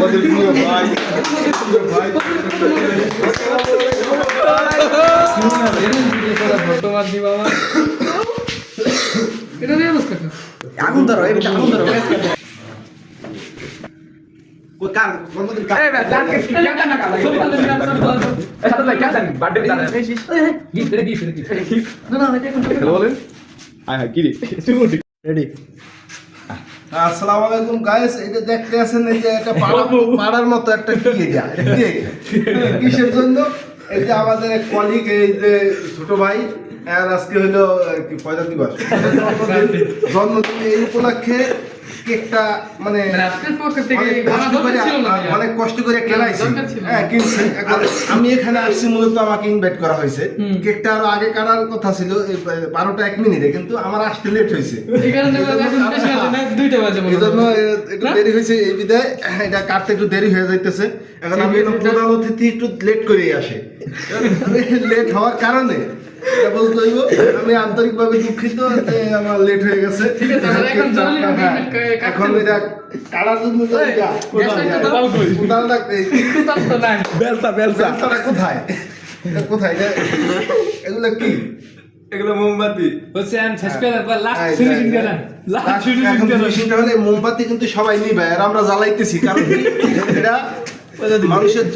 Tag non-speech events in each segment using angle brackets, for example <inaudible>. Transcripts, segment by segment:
আমাদের প্রিয় ভাই প্রিয় ভাই বর্তমান দি বাবা এটা অবস্থা কা আগুন ধরো এই আগুন ধরো রেডি আসসালামু আলাইকুম গাইস এটা দেখতে আছেন এই যে একটা পাড়া পাড়ার মতো একটা কি এটা? কিসের জন্য? এই যে আমাদের কলিগ এই যে ছোট ভাই আর আজকে হলো কি পয়লা দিবস <laughs> জন্মদিন এই উপলক্ষে কেকটা মানে থেকে অনেক কষ্ট করে ছিল না। হ্যাঁ কিনছি। আমি এখানে আসছি মূলত আমাকে ইনভাইট করা হয়েছে। কেকটা আরও আগে কাটার কথা ছিল বারোটা এক মিনিটে কিন্তু আমার আসতে লেট হয়েছে। এই মনে জন্য একটু দেরি হয়েছে এই বিদায়। এটা কাটতে একটু দেরি হয়ে যাইতেছে। এখন আমি প্রধান অতিথি একটু লেট করে আসে। <laughs> <laughs> লেট হওয়ার কারণে। এটা বুঝতে হইব আমি আন্তরিকভাবে দুঃখিত যে আমার লেট হয়ে গেছে। ঠিক আছে, এখন জরুরি হ্যাঁ, এখন এটা জন্য কোথায় এটা কোথায় এটা? এগুলো কি? এগুলো মোমবাতি। শেষ করে হলে মোমবাতি কিন্তু সবাই নিবে আর আমরা জ্বালাইতেছি কারণ এটা মানুষের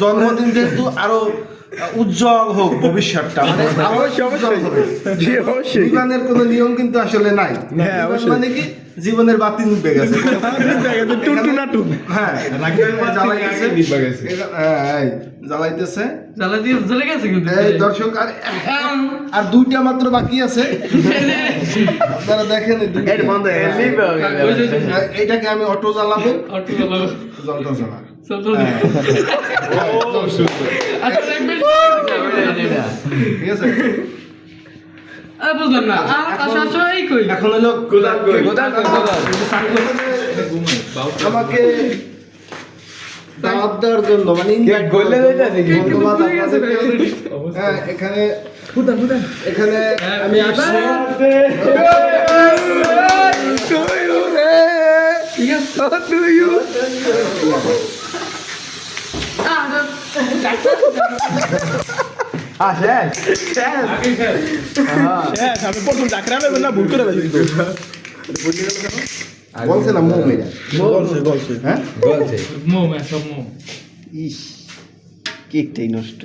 জন্মদিন যেহেতু আরও উজ্জ্বল হোক ভবিষ্যৎটা। মানে জীবনের কোনো নিয়ম কিন্তু আসলে নাই। মানে কি? জীবনের বাতি নিবে গেছে। হ্যাঁ জ্বালাইতেছে। হ্যাঁ, এই, জ্বালাইতেছে। জ্বালা দিয়ে জ্বলে গেছে কিন্তু। এই দর্শক আর আর দুইটা মাত্র বাকি আছে। আপনারা দেখেন হ্যাঁ, এইটাকে আমি অটো জ্বালাবো। অটো জ্বালাবো। জলটা আচ্ছা? ঠিক আছে আরে বুঝলাম না। এই কই? এখন হলো কই? গোদাম কই? আমাকে দাওয়াত দেওয়ার জন্য মানে ঠিক আছে, হ্যাঁ এখানে এখানে আমি ঠিক আছে? আহ, বলছে। না হ্যাঁ মোম, হ্যাঁ, সব মোম। ইস কেকটাই নষ্ট।